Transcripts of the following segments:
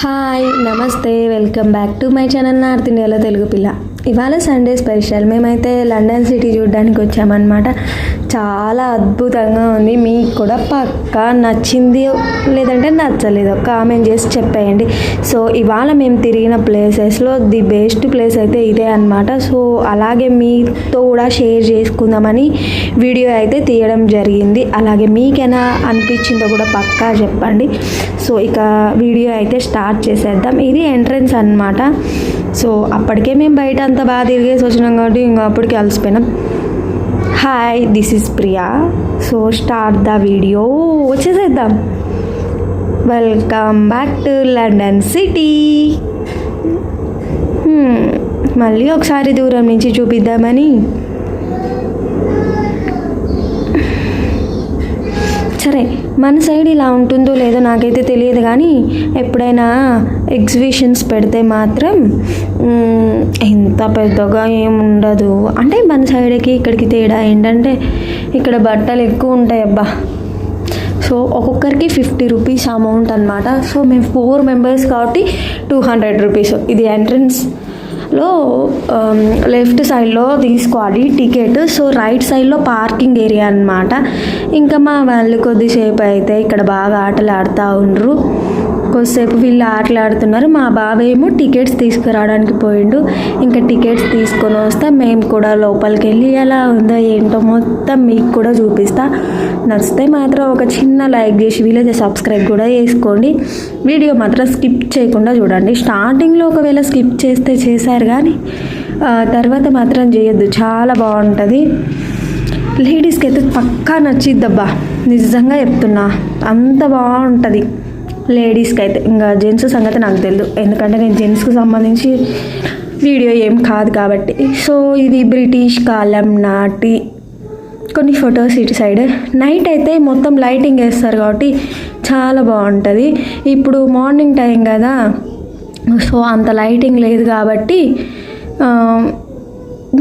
Hi నమస్తే welcome back to my channel north ఇండియాలో తెలుగు పిల్ల. ఇవాళ సండే స్పెషల్ మేమైతే లండన్ సిటీ చూడడానికి వచ్చామన్నమాట. చాలా అద్భుతంగా ఉంది. మీకు కూడా పక్కా నచ్చింది లేదంటే నచ్చలేదు. కామెంట్ చేసి చెప్పేయండి. సో ఇవాళ మేము తిరిగిన ప్లేసెస్లో ది బెస్ట్ ప్లేస్ అయితే ఇదే అనమాట సో అలాగే మీతో కూడా షేర్ చేసుకుందామని వీడియో అయితే తీయడం జరిగింది. అలాగే మీకైనా అనిపించిందో కూడా పక్కా చెప్పండి. సో ఇక వీడియో అయితే స్టార్ట్ చేసేద్దాం. ఇది ఎంట్రన్స్ అన్నమాట. సో అప్పటికే మేము బయట అంతా బాగా తిరిగేసి వచ్చినాం కాబట్టి ఇంకా అప్పటికి అలసిపోయినాం. Hi this is Priya so start the video వచ్చేసేద్దాం. Welcome back to London city మళ్ళీ ఒకసారి దూరం నుంచి చూపిద్దామని. సరే మన సైడ్ ఇలా ఉంటుందో లేదో నాకైతే తెలియదు కానీ ఎప్పుడైనా ఎగ్జిబిషన్స్ పెడితే మాత్రం ఎంత పెద్దగా ఏముండదు. అంటే మన సైడ్కి ఇక్కడికి తేడా ఏంటంటే ఇక్కడ బట్టలు ఎక్కువ ఉంటాయి అబ్బా. సో ఒక్కొక్కరికి ఫిఫ్టీ రూపీస్ అమౌంట్ అనమాట సో మేము ఫోర్ మెంబర్స్ కాబట్టి టూ హండ్రెడ్ రూపీస్. ఇది ఎంట్రన్స్. లో లెఫ్ట్ సైడ్లో తీసుకోవాలి టికెట్ సో రైట్ సైడ్లో పార్కింగ్ ఏరియా అన్నమాట. ఇంకా మా వాళ్ళు కొద్దిసేపు అయితే ఇక్కడ బాగా ఆటలు ఆడుతూ ఉండరు. కొద్దిసేపు వీళ్ళు ఆటలాడుతున్నారు. మా బాబాయ్ ఏమో టికెట్స్ తీసుకురావడానికి పోయిండు. ఇంకా టికెట్స్ తీసుకొని వస్తే మేము కూడా లోపలికి వెళ్ళి ఎలా ఉందో ఏంటో మొత్తం మీకు కూడా చూపిస్తా. నచ్చితే మాత్రం ఒక చిన్న లైక్ చేసి వీలైతే సబ్స్క్రైబ్ కూడా చేసుకోండి. వీడియో మాత్రం స్కిప్ చేయకుండా చూడండి. స్టార్టింగ్లో ఒకవేళ స్కిప్ చేస్తే చేశారు కానీ తర్వాత మాత్రం చేయొద్దు. చాలా బాగుంటుంది. లేడీస్కి అయితే పక్కా నచ్చిద్దబ్బా. నిజంగా చెప్తున్నా. అంత బాగుంటుంది. లేడీస్కి అయితే ఇంకా జెంట్స్ సంగతి నాకు తెలియదు ఎందుకంటే నేను జెంట్స్కి సంబంధించి వీడియో ఏం కాదు కాబట్టి. సో ఇది బ్రిటిష్ కాలం నాటి కొన్ని ఫొటోస్ ఇటు సైడ్. నైట్ అయితే మొత్తం లైటింగ్ వేస్తారు కాబట్టి చాలా బాగుంటుంది. ఇప్పుడు మార్నింగ్ టైం కదా. సో అంత లైటింగ్ లేదు కాబట్టి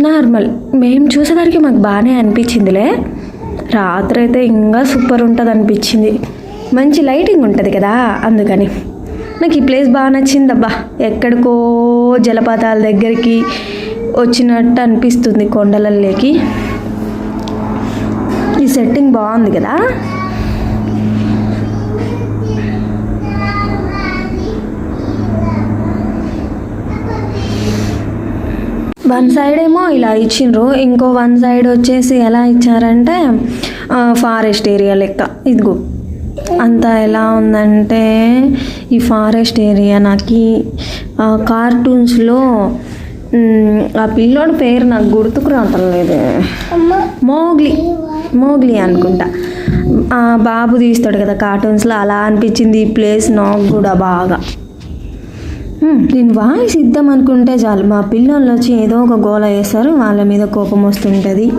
నార్మల్. మేము చూసేసరికి మాకు బాగానే అనిపించిందిలే. రాత్రి అయితే ఇంకా సూపర్ ఉంటుంది అనిపించింది మంచి లైటింగ్ ఉంటుంది కదా అందుకని. నాకు ఈ ప్లేస్ బాగా నచ్చిందబ్బా. ఎక్కడికో జలపాతాల దగ్గరికి వచ్చినట్టు అనిపిస్తుంది కొండలలోకి ఈ సెట్టింగ్ బాగుంది కదా. వన్ సైడ్ ఏమో ఇలా ఇచ్చిండ్రు. ఇంకో వన్ సైడ్ వచ్చేసి ఎలా ఇచ్చారంటే ఫారెస్ట్ ఏరియా లెక్క. ఇదిగో. అంతా ఎలా ఉందంటే ఈ ఫారెస్ట్ ఏరియా నాకు కార్టూన్స్లో ఆ పిల్లోడి పేరు నాకు గుర్తుకు రావటం లేదు. మోగ్లీ మోగ్లీ అనుకుంటా. ఆ బాబు తీస్తాడు కదా కార్టూన్స్లో అలా అనిపించింది ఈ ప్లేస్ నాకు కూడా బాగా. నేను వాయిస్ ఇద్దాం అనుకుంటే చాలు. మా పిల్లలు వచ్చి ఏదో ఒక గోల వేస్తారు వాళ్ళ మీద కోపం వస్తుంటుంది.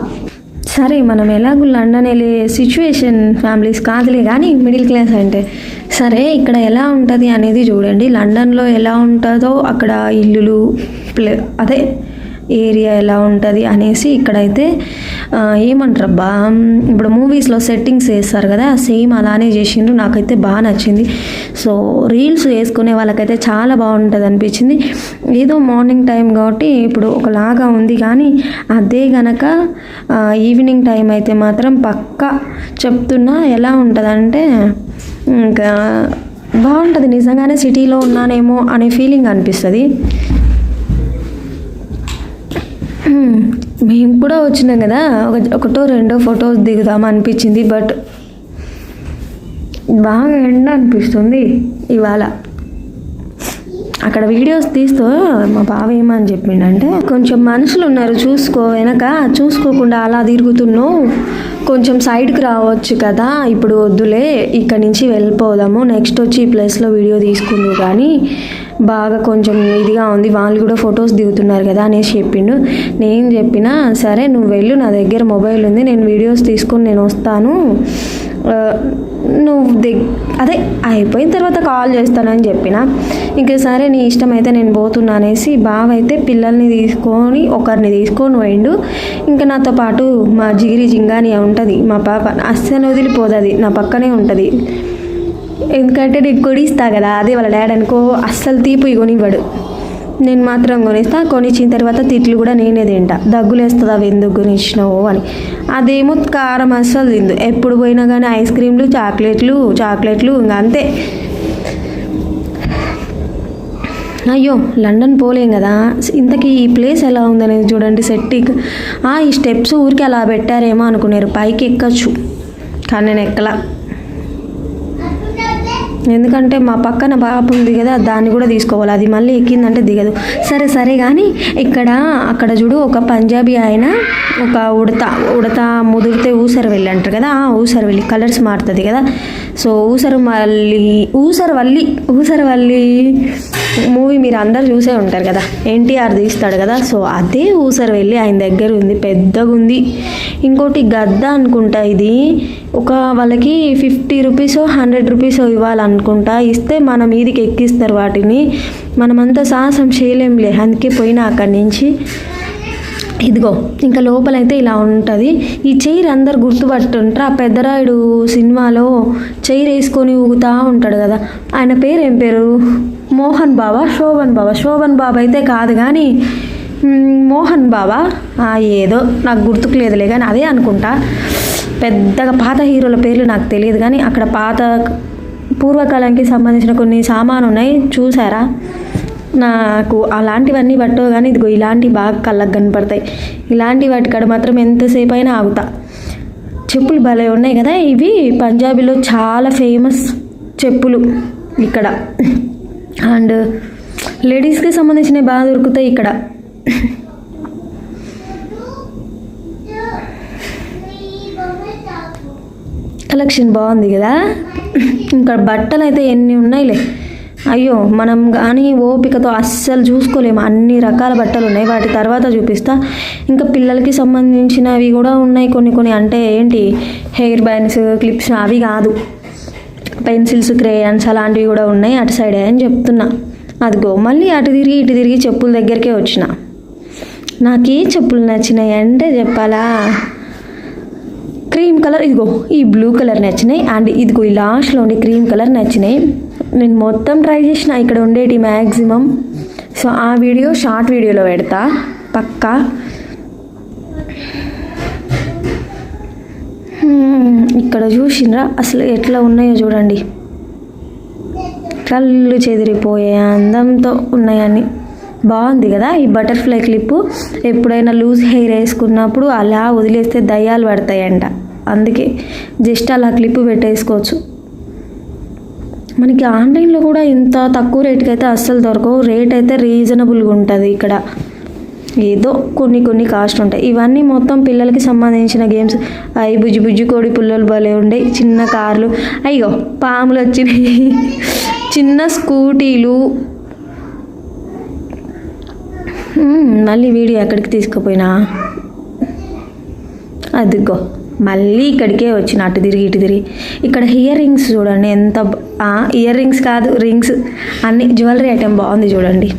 సరే మనం ఎలాగో లండన్ వెళ్ళే సిచ్యువేషన్ ఫ్యామిలీస్ కాదులే కానీ మిడిల్ క్లాస్ అంటే. సరే ఇక్కడ ఎలా ఉంటుంది అనేది చూడండి. లండన్లో ఎలా ఉంటుందో అక్కడ ఇల్లులు ప్లే అదే ఏరియా ఎలా ఉంటుంది అనేసి ఇక్కడైతే ఏమంటారబ్బా? ఇప్పుడు మూవీస్లో సెట్టింగ్స్ వేస్తారు కదా సేమ్ అలానే చేసిండ్రు. నాకైతే బాగా నచ్చింది. సో రీల్స్ వేసుకునే వాళ్ళకైతే చాలా బాగుంటుంది అనిపించింది. ఏదో మార్నింగ్ టైం కాబట్టి ఇప్పుడు ఒకలాగా ఉంది కానీ అదే గనక ఈవినింగ్ టైం అయితే మాత్రం పక్కా చెప్తున్నా ఎలా ఉంటుందంటే ఇంకా బాగుంటుంది. నిజంగానే సిటీలో ఉన్నానేమో అనే ఫీలింగ్ అనిపిస్తుంది. మేము కూడా వచ్చినాం కదా. ఒక ఒకటో రెండో ఫొటోస్ దిగుదాం అనిపించింది బట్ బాగా ఎండ అనిపిస్తుంది ఇవాళ. అక్కడ వీడియోస్ తీస్తూ మా బావ ఏమని చెప్పిండంటే కొంచెం మనుషులు ఉన్నారు చూసుకో వెనక చూసుకోకుండా అలా తిరుగుతున్నావు. కొంచెం సైడ్కి రావచ్చు కదా ఇప్పుడు వద్దులే ఇక్కడ నుంచి వెళ్ళిపోదాము నెక్స్ట్ వచ్చి ఈ ప్లేస్లో వీడియో తీసుకుందు కానీ బాగా కొంచెం ఇదిగా ఉంది వాళ్ళు కూడా ఫొటోస్ దిగుతున్నారు కదా అనేసి చెప్పిండు. నేను చెప్పిన సరే నువ్వు వెళ్ళు నా దగ్గర మొబైల్ ఉంది నేను వీడియోస్ తీసుకొని నేను వస్తాను. నువ్వు దిగ్ అదే అయిపోయిన తర్వాత కాల్ చేస్తానని చెప్పిన. ఇంక సరే నీ ఇష్టమైతే నేను పోతున్నా అనేసి బావ అయితే పిల్లల్ని తీసుకొని ఒకరిని తీసుకొని పోయిండు. ఇంకా నాతో పాటు మా జిగిరి జింగాని ఉంటుంది మా పాప అస్సలు వదిలిపోతుంది నా పక్కనే ఉంటుంది. ఎందుకంటే నేను కొడిస్తా కదా అదే వాళ్ళ డాడీ అనుకో అస్సలు తీపి కొనివ్వడు. నేను మాత్రం కొనిస్తా. కొనిచ్చిన తర్వాత తిట్లు కూడా నేనే తింటా. దగ్గులేస్తుంది అవి ఎందుకు కొనిచ్చినావు అని. అదేమో కారం అస్సలు తిందు. ఎప్పుడు పోయినా కానీ ఐస్ క్రీమ్లు చాక్లెట్లు చాక్లెట్లు ఇంకా అంతే. అయ్యో లండన్ పోలేం కదా. ఇంతకీ ఈ ప్లేస్ ఎలా ఉందనేది చూడండి సెట్టింగ్. ఆ, ఈ స్టెప్స్ ఊరికి అలా పెట్టారేమో అనుకున్నారు పైకి ఎక్కచ్చు కానీ నేను ఎక్కలా ఎందుకంటే మా పక్కన పాప ఉంది కదా దాన్ని కూడా తీసుకోవాలి. అది మళ్ళీ ఎక్కిందంటే దిగదు. సరే సరే కానీ ఇక్కడ అక్కడ చూడు ఒక పంజాబీ ఆయన ఒక ఉడత ఉడత ముదిరితే ఊసరు వెళ్ళి అంటారు కదా ఊసరు వెళ్ళి కలర్స్ మారుతుంది కదా. సో ఊసరు మళ్ళీ Oosaravelli Oosaravelli. Movie మీరు అందరు చూసే ఉంటారు కదా. ఎన్టీఆర్ తీస్తాడు కదా. సో అదే ఊసరు వెళ్ళి ఆయన దగ్గర ఉంది పెద్దగా ఉంది ఇంకోటి గద్ద అనుకుంటా ఇది. ఒక వాళ్ళకి ఫిఫ్టీ రూపీసో హండ్రెడ్ రూపీసో ఇవ్వాలనుకుంటా. ఇస్తే మన మీదికి ఎక్కిస్తారు వాటిని. మనమంతా సాహసం చేయలేంలే. అందుకే పోయినా అక్కడి నుంచి. ఇదిగో ఇంకా లోపలైతే ఇలా ఉంటుంది. ఈ చైర్ అందరు గుర్తుపట్టుంటారు. ఆ పెద్దరాయుడు సినిమాలో చైర్ వేసుకొని ఊగుతూ ఉంటాడు కదా. ఆయన పేరు ఏం పేరు? మోహన్ బాబా శోభన్ బాబా శోభన్ బాబా అయితే కాదు కానీ మోహన్ బాబా ఆ, ఏదో నాకు గుర్తుకు లేదులే కానీ అదే అనుకుంటా. పెద్దగా పాత హీరోల పేర్లు నాకు తెలియదు కానీ అక్కడ పాత పూర్వకాలానికి సంబంధించిన కొన్ని సామాను ఉన్నాయి. చూసారా నాకు అలాంటివన్నీ పట్టవు కానీ ఇదిగో ఇలాంటివి బాగా కళ్ళకు కనపడతాయి. ఇలాంటి వాటి కాడ మాత్రం ఎంతసేపు అయినా ఆగుతా. చెప్పులు భలే ఉన్నాయి కదా ఇవి. పంజాబీలో చాలా ఫేమస్ చెప్పులు ఇక్కడ. అండ్ లేడీస్కి సంబంధించినవి బాగా దొరుకుతాయి ఇక్కడ. కలెక్షన్ బాగుంది కదా? ఇంకా బట్టలు అయితే ఎన్ని ఉన్నాయిలే. అయ్యో మనం కానీ ఓపికతో అస్సలు చూసుకోలేము. అన్ని రకాల బట్టలు ఉన్నాయి. వాటి తర్వాత చూపిస్తా. ఇంకా పిల్లలకి సంబంధించినవి కూడా ఉన్నాయి కొన్ని కొన్ని. అంటే ఏంటి? హెయిర్ బ్యాండ్స్ క్లిప్స్ అవి కాదు. పెన్సిల్స్ క్రేయన్స్ అలాంటివి కూడా ఉన్నాయి అటు సైడే అని చెప్తున్నా. అదిగో మళ్ళీ అటు తిరిగి ఇటు తిరిగి చెప్పుల దగ్గరికే వచ్చిన. నాకు ఏ చెప్పులు నచ్చినాయి అంటే చెప్పాలా? క్రీమ్ కలర్ ఇదిగో ఈ బ్లూ కలర్ నచ్చినాయి అండ్ ఇదిగో ఈ లాస్ట్లో ఉండే క్రీమ్ కలర్ నచ్చినాయి. నేను మొత్తం ట్రై చేసిన ఇక్కడ ఉండేటి మ్యాక్సిమం సో ఆ వీడియో షార్ట్ వీడియోలో పెడతా. పక్కా. ఇక్కడ చూసినరా? అసలు ఎట్లా ఉన్నాయో చూడండి. కళ్ళు చెదిరిపోయే అందంతో ఉన్నాయని. బాగుంది కదా ఈ బటర్ఫ్లై క్లిప్పు? ఎప్పుడైనా లూజ్ హెయిర్ వేసుకున్నప్పుడు అలా వదిలేస్తే దయ్యాలు పడతాయంట. అందుకే జస్ట్ అలా క్లిప్ పెట్టేసుకోవచ్చు. మనకి ఆన్లైన్లో కూడా ఇంత తక్కువ రేట్కి అయితే అస్సలు దొరకవు. రేట్ అయితే రీజనబుల్గా ఉంటుంది ఇక్కడ. ఏదో కొన్ని కొన్ని కాస్ట్ ఉంటాయి. ఇవన్నీ మొత్తం పిల్లలకి సంబంధించిన గేమ్స్ అవి బుజ్జి బుజ్జి కోడి పుల్లలు భలే ఉండే చిన్న కార్లు. అయ్యో పాములు వచ్చినాయి. చిన్న స్కూటీలు. మళ్ళీ వీడియో ఎక్కడికి తీసుకుపోయినా? అదిగో మళ్ళీ ఇక్కడికే వచ్చిన. అటు తిరిగి ఇటు తిరిగి. ఇక్కడ ఇయర్ రింగ్స్ చూడండి ఎంత ఇయర్ రింగ్స్ కాదు రింగ్స్ అన్ని జ్యువెలరీ ఐటెం బాగుంది చూడండి.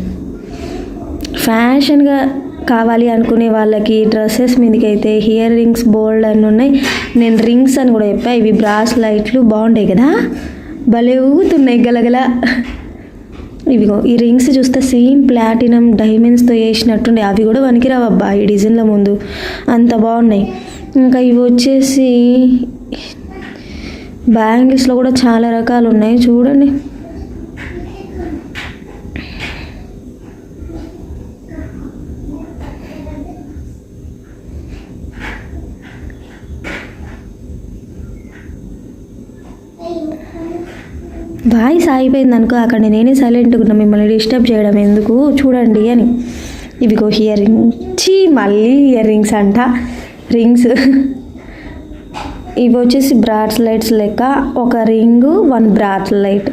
ఫ్యాషన్గా కావాలి అనుకునే వాళ్ళకి డ్రెస్సెస్ మీదకి అయితే ఇయర్ రింగ్స్ బోల్డ్ అని ఉన్నాయి. నేను రింగ్స్ అని కూడా చెప్పా. ఇవి బ్రాస్ లైట్లు బాగుంటాయి కదా. భలే ఊగుతున్నాయి గలగల. ఇవిగో ఈ రింగ్స్ చూస్తే సేమ్ ప్లాటినం డైమండ్స్తో వేసినట్టుండే అవి కూడా వనికిరావబ్బా ఈ డిజైన్ల ముందు. అంత బాగున్నాయి. ఇంకా ఇవి వచ్చేసి బ్యాంగిల్స్లో కూడా చాలా రకాలు ఉన్నాయి. చూడండి. వాయిస్ ఆగిపోయింది అనుకో అక్కడ నేనే సైలెంట్గా ఉన్నా మిమ్మల్ని డిస్టర్బ్ చేయడం ఎందుకు? చూడండి అని. ఇవిగో ఇయర్ రింగ్ చీ మళ్ళీ ఇయర్ రింగ్స్ అంట. రింగ్స్ ఇవి వచ్చేసి బ్రాస్లైట్స్ లెక్క. ఒక ring one bracelet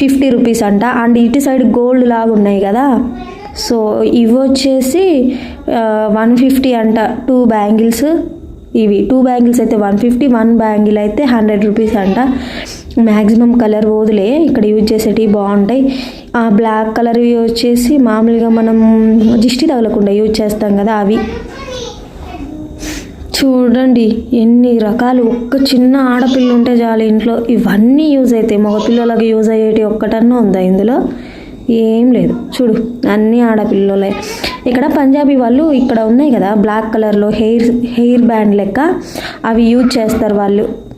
fifty rupees అంట. అండ్ ఇటు సైడ్ గోల్డ్ లాగా ఉన్నాయి కదా. సో ఇవి వచ్చేసి వన్ ఫిఫ్టీ అంట. టూ బ్యాంగిల్స్ ఇవి. టూ బ్యాంగిల్స్ అయితే వన్ ఫిఫ్టీ వన్ బ్యాంగిల్ అయితే హండ్రెడ్ రూపీస్ అంట. మ్యాక్సిమం కలర్ వదిలే ఇక్కడ యూజ్ చేసేటివి బాగుంటాయి ఆ బ్లాక్ కలర్ వచ్చేసి మామూలుగా మనం దిష్టి తగలకుండా యూజ్ చేస్తాం కదా అవి. చూడండి ఎన్ని రకాలు. ఒక్క చిన్న ఆడపిల్ల ఉంటే చాలు ఇంట్లో ఇవన్నీ యూజ్ అవుతాయి మగపిల్లలకి యూజ్ అయ్యేటి ఒక్కటన్నా ఉందా ఇందులో? ఏం లేదు. చూడు అన్నీ ఆడపిల్లలే. ఇక్కడ పంజాబీ వాళ్ళు ఇక్కడ ఉన్నాయి కదా బ్లాక్ కలర్లో హెయిర్ హెయిర్ బ్యాండ్ లెక్క. అవి యూజ్ చేస్తారు వాళ్ళు.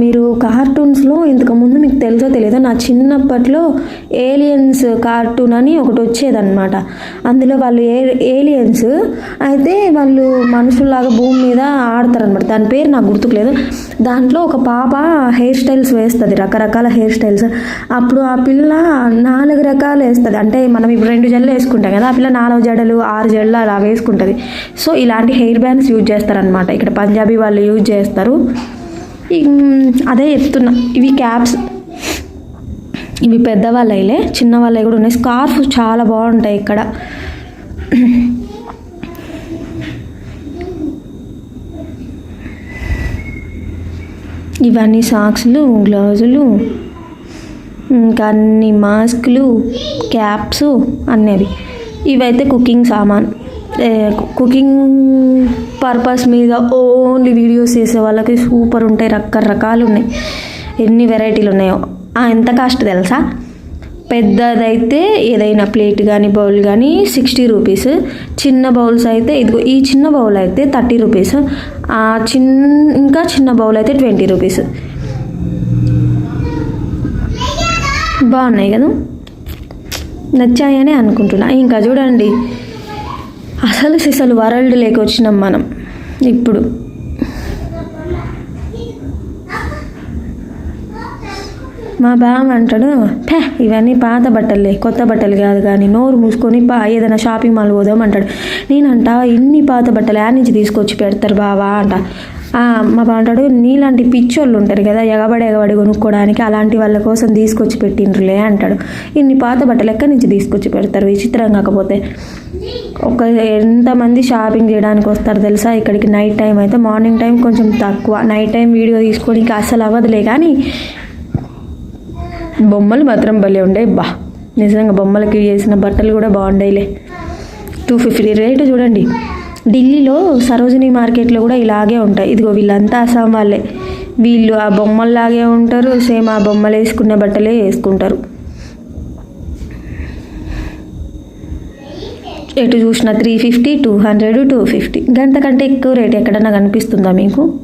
మీరు కార్టూన్స్లో ఇంతకుముందు మీకు తెలుసో తెలియదో నా చిన్నప్పట్లో ఏలియన్స్ కార్టూన్ అని ఒకటి వచ్చేదన్నమాట. అందులో వాళ్ళు ఏ ఏలియన్స్ అయితే వాళ్ళు మనుషుల్లాగా భూమి మీద ఆడతారనమాట దాని పేరు నాకు గుర్తుకులేదు. దాంట్లో ఒక పాప హెయిర్ స్టైల్స్ వేస్తుంది రకరకాల హెయిర్ స్టైల్స్. అప్పుడు ఆ పిల్ల నాలుగు రకాలు వేస్తుంది. అంటే మనం ఇప్పుడు రెండు జడలు వేసుకుంటాం కదా ఆ పిల్ల నాలుగు జడలు ఆరు జడలు అలా వేసుకుంటుంది. సో ఇలాంటి హెయిర్ బ్యాండ్స్ యూజ్ చేస్తారనమాట ఇక్కడ పంజాబీ వాళ్ళు యూజ్ చేస్తారు. అదే చెప్తున్నా. ఇవి క్యాప్స్ ఇవి పెద్దవాళ్ళైలే చిన్న వాళ్ళవి కూడా ఉన్నాయి. స్కార్ఫ్ చాలా బాగుంటాయి ఇక్కడ. ఇవన్నీ సాక్స్లు గ్లౌజులు ఇంకా అన్ని మాస్క్లు క్యాప్స్ అన్నవి. ఇవైతే కుకింగ్ సామాన్. కుకింగ్ పర్పస్ మీద ఓన్లీ వీడియోస్ చేసే వాళ్ళకి సూపర్ ఉంటాయి రకరకాలు ఉన్నాయి. ఎన్ని వెరైటీలు ఉన్నాయో. ఎంత కాస్ట్ తెలుసా? పెద్దదైతే ఏదైనా ప్లేట్ కానీ బౌల్ కానీ సిక్స్టీ రూపీస్ చిన్న బౌల్స్ అయితే ఇదిగో ఈ చిన్న బౌల్ అయితే థర్టీ రూపీస్ ఆ చిన్న ఇంకా చిన్న బౌల్ అయితే ట్వంటీ రూపీస్ బాగున్నాయి కదా? నచ్చాయని అనుకుంటున్నా. ఇంకా చూడండి. అసలు సిసలు వరల్డ్ లేక వచ్చినాం మనం. ఇప్పుడు. మా బావ అంటాడు పే ఇవన్నీ పాత బట్టలే కొత్త బట్టలు కాదు కానీ నోరు మూసుకొని పా ఏదైనా షాపింగ్ మాల్ పోదాం అంటాడు. నేనంట ఇన్ని పాత బట్టలు యాడ్ నుంచి తీసుకొచ్చి పెడతారు బావా అంట. మా బాగుంటాడు నీలాంటి పిచ్చోళ్ళు ఉంటారు కదా ఎగబడి ఎగబడి కొనుక్కోవడానికి అలాంటి వాళ్ళ కోసం తీసుకొచ్చి పెట్టిండ్రులే అంటాడు. ఇన్ని పాత బట్టలు ఎక్కడి నుంచి తీసుకొచ్చి పెడతారు? విచిత్రం కాకపోతే. ఒక ఎంతమంది షాపింగ్ చేయడానికి వస్తారు తెలుసా? ఇక్కడికి నైట్ టైం అయితే మార్నింగ్ టైం కొంచెం తక్కువ. నైట్ టైం వీడియో తీసుకోవడానికి అస్సలు అవ్వదులే కానీ బొమ్మలు మాత్రం భలే ఉండే. బా నిజంగా బొమ్మలకి చేసిన బట్టలు కూడా బాగుండేలే. టూ ఫిఫ్టీ రేటు చూడండి. ఢిల్లీలో సరోజిని మార్కెట్లో కూడా ఇలాగే ఉంటాయి. ఇదిగో వీళ్ళంతా అస్సాం వాళ్ళే. వీళ్ళు ఆ బొమ్మల్లాగే ఉంటారు సేమ్ ఆ బొమ్మలు వేసుకునే బట్టలే వేసుకుంటారు. ఎటు చూసిన three fifty two hundred two fifty. గంట కంటే ఎక్కువ రేట్ ఎక్కడన్నా కనిపిస్తుందా మీకు?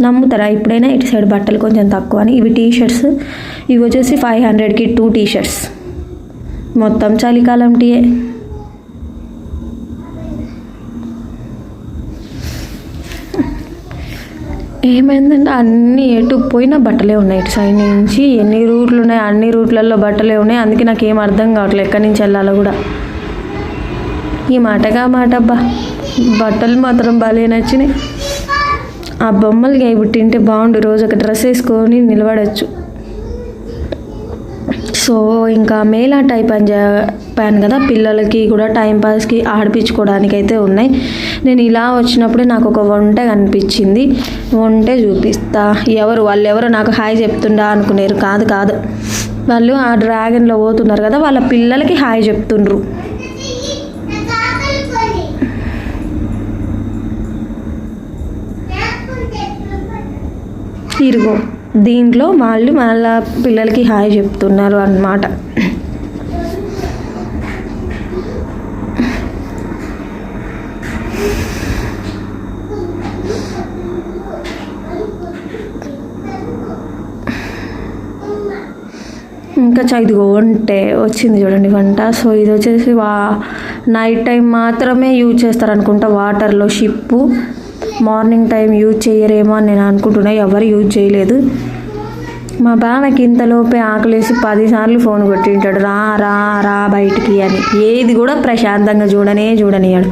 నమ్ముతారా? ఇప్పుడైనా ఇటు సైడ్ బట్టలు కొంచెం తక్కువ అని. ఇవి టీ షర్ట్స్ ఇవి వచ్చేసి ఫైవ్ హండ్రెడ్కి టూ టీ షర్ట్స్ మొత్తం చలికాలం టీయే. ఏమైందంటే అన్ని ఎటు పోయినా బట్టలే ఉన్నాయి. ఇటు సైడ్ నుంచి ఎన్ని రూట్లు ఉన్నాయి అన్ని రూట్లలో బట్టలే ఉన్నాయి. అందుకే నాకు ఏం అర్థం కావట్లేదు. ఎక్కడి నుంచి వెళ్ళాలో కూడా. ఈ మాటగా మాట అబ్బా. బట్టలు మాత్రం భలే నచ్చినాయి. ఆ బొమ్మలకి అవి తింటే బాగుండు. రోజు ఒక డ్రెస్ వేసుకొని నిలబడచ్చు. సో ఇంకా మేలా టైప్ అని చెప్పాను కదా పిల్లలకి కూడా టైం పాస్కి ఆడిపించుకోవడానికి అయితే ఉన్నాయి. నేను ఇలా వచ్చినప్పుడే నాకు ఒక వంట కనిపించింది. వంటే చూపిస్తా. ఎవరు వాళ్ళు ఎవరు నాకు హాయ్ చెప్తుండా అనుకునేరు. కాదు కాదు. వాళ్ళు ఆ డ్రాగన్లో పోతున్నారు కదా వాళ్ళ పిల్లలకి హాయ్ చెప్తుండ్రు. ఇరుగో. దీంట్లో వాళ్ళు వాళ్ళ పిల్లలకి హాయ్ చెప్తున్నారు అన్నమాట. ఇంకా చ- ఇదిగో వంటే వచ్చింది చూడండి వంట. సో ఇది వచ్చేసి వా నైట్ టైం మాత్రమే యూజ్ చేస్తారు అనుకుంటా వాటర్లో షిప్పు. మార్నింగ్ టైం యూజ్ చేయరేమో అని నేను అనుకుంటున్నా. ఎవరు యూజ్ చేయలేదు. మా బావకి ఇంతలోపే ఆకలేసి పదిసార్లు ఫోన్ కొట్టింటాడు. రా రా రా బయటికి అని. ఏది కూడా ప్రశాంతంగా చూడనే చూడనియాడు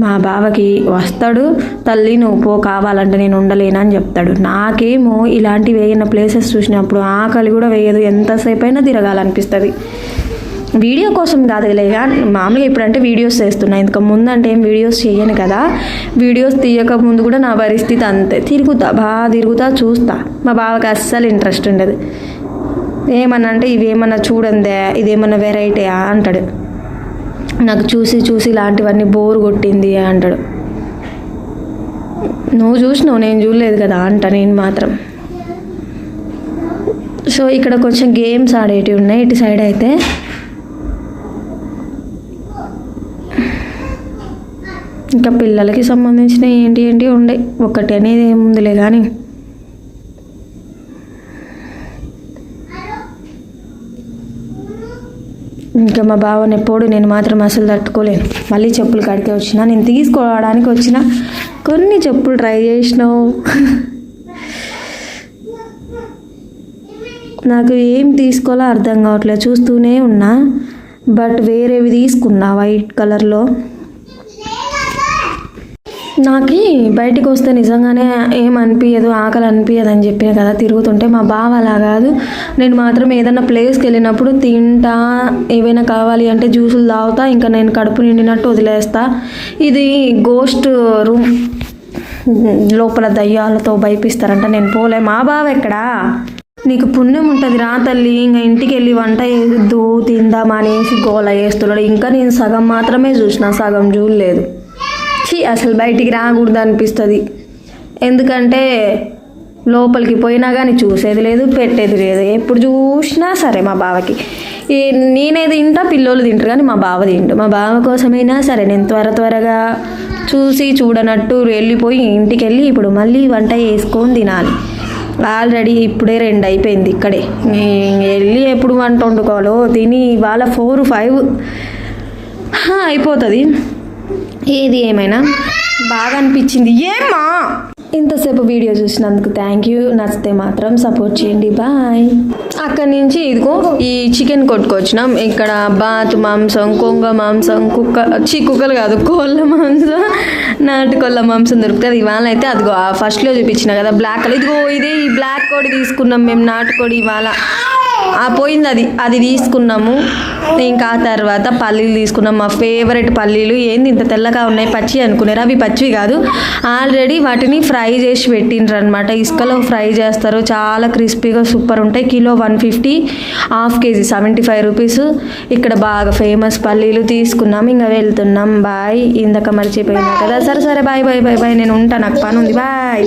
మా బావకి వస్తాడు తల్లి నువ్వు పో కావాలంటే నేను ఉండలేనని చెప్తాడు. నాకేమో ఇలాంటి వేయన ప్లేసెస్ చూసినప్పుడు ఆకలి కూడా వేయదు. ఎంతసేపు అయినా తిరగాలనిపిస్తుంది. వీడియో కోసం కాదులే మామూలుగా ఇప్పుడంటే వీడియోస్ చేస్తున్నా. ఇంతకు ముందు అంటే ఏం వీడియోస్ చేయను కదా. వీడియోస్ తీయక ముందు కూడా నా పరిస్థితి అంతే. తిరుగుతా బాగా తిరుగుతా చూస్తా. మా బావకి అస్సలు ఇంట్రెస్ట్ ఉండదు. ఏమన్నా అంటే ఇవేమన్నా చూడందే ఇదేమన్నా వెరైటీయా అంటాడు. నాకు చూసి చూసి ఇలాంటివన్నీ బోర్ కొట్టింది అంటాడు. నువ్వు చూసినావు నేను చూడలేదు కదా అంట నేను మాత్రం. సో ఇక్కడ కొంచెం గేమ్స్ ఆడేటివి ఉన్నాయి. ఇటు సైడ్ అయితే ఇంకా పిల్లలకి సంబంధించిన ఏంటి ఏంటి ఉండే. ఒకటి అనేది ఏముందిలే కానీ ఇంకా మా బావని ఎప్పుడు నేను మాత్రం అసలు తట్టుకోలేను. మళ్ళీ చెప్పులు కడితే వచ్చిన నేను తీసుకోవడానికి వచ్చిన కొన్ని చెప్పులు ట్రై చేసినావు. నాకు ఏం తీసుకోవాలో అర్థం కావట్లేదు. చూస్తూనే ఉన్నా. బట్ వేరేవి తీసుకున్నా వైట్ కలర్లో. నాకు బయటికి వస్తే నిజంగానే ఏం అనిపించదు ఆకలి అనిపించదు అని చెప్పిన కదా తిరుగుతుంటే మా బావ అలా కాదు. నేను మాత్రం ఏదైనా ప్లేస్కి వెళ్ళినప్పుడు తింటా ఏవైనా కావాలి అంటే జ్యూసులు తాగుతా ఇంకా నేను కడుపు నిండినట్టు వదిలేస్తా. ఇది గోస్ట్ రూమ్ లోపల దయ్యాలతో భయపిస్తారంట నేను పోలే. మా బావ ఎక్కడా? నీకు పుణ్యం ఉంటుంది రా తల్లి ఇంకా ఇంటికి వెళ్ళి వంట చేద్దు తిందామా అనేసి గోల వేస్తున్నాడు ఇంకా నేను సగం మాత్రమే చూసిన సగం చూడలేదు. ఛీ అసలు బయటికి రాకూడదు అనిపిస్తుంది. ఎందుకంటే లోపలికి పోయినా కానీ చూసేది లేదు పెట్టేది లేదు. ఎప్పుడు చూసినా సరే మా బావకి. ఈ నేనే తింటా పిల్లోళ్ళు తింటారు కానీ మా బావ తింటు మా బావ కోసమైనా సరే నేను త్వర త్వరగా చూసి చూడనట్టు వెళ్ళిపోయి ఇంటికి వెళ్ళి ఇప్పుడు మళ్ళీ వంట చేసుకొని తినాలి. ఆల్రెడీ ఇప్పుడే రెండు అయిపోయింది ఇక్కడే. నేను వెళ్ళి ఎప్పుడు వంట వండుకోవాలో తిని ఇవాళ ఫోర్ ఫైవ్. అయిపోతుంది. ఏది ఏమైనా బాగా అనిపించింది. ఏమా ఇంతసేపు వీడియో చూసినందుకు థ్యాంక్ యూ నచ్చితే మాత్రం సపోర్ట్ చేయండి. బాయ్ అక్కడి నుంచి ఇదిగో ఈ చికెన్ కొట్టుకొచ్చినాం. ఇక్కడ బాత్ మాంసం కొంగ మాంసం కుక్క చి కుక్కలు కాదు కోళ్ళ మాంసం నాటుకోళ్ళ మాంసం దొరుకుతుంది. ఇవాళ అయితే అదిగో ఫస్ట్లో చూపించిన కదా బ్లాక్ ఇదిగో ఇదే ఈ బ్లాక్ కోడి తీసుకున్నాం మేము నాటుకోడి ఇవాళ. ఆ పోయింది అది. అది తీసుకున్నాము. ఇంకా ఆ తర్వాత పల్లీలు తీసుకున్నాం. మా ఫేవరెట్ పల్లీలు ఏంది? ఇంత తెల్లగా ఉన్నాయి. పచ్చి అనుకున్నారు? అవి పచ్చివి కాదు. ఆల్రెడీ వాటిని ఫ్రై చేసి పెట్టిండ్రు అనమాట ఇసుకలో ఫ్రై చేస్తారు. చాలా క్రిస్పీగా సూపర్ ఉంటాయి. Kilo one fifty half KG seventy five rupees. ఇక్కడ బాగా ఫేమస్ పల్లీలు తీసుకున్నాం. ఇంకా వెళ్తున్నాం. బాయ్. ఇందాక మర్చిపోయినా కదా. సరే సరే. Bye bye bye bye. నేను ఉంటాను. నాకు పని ఉంది బాయ్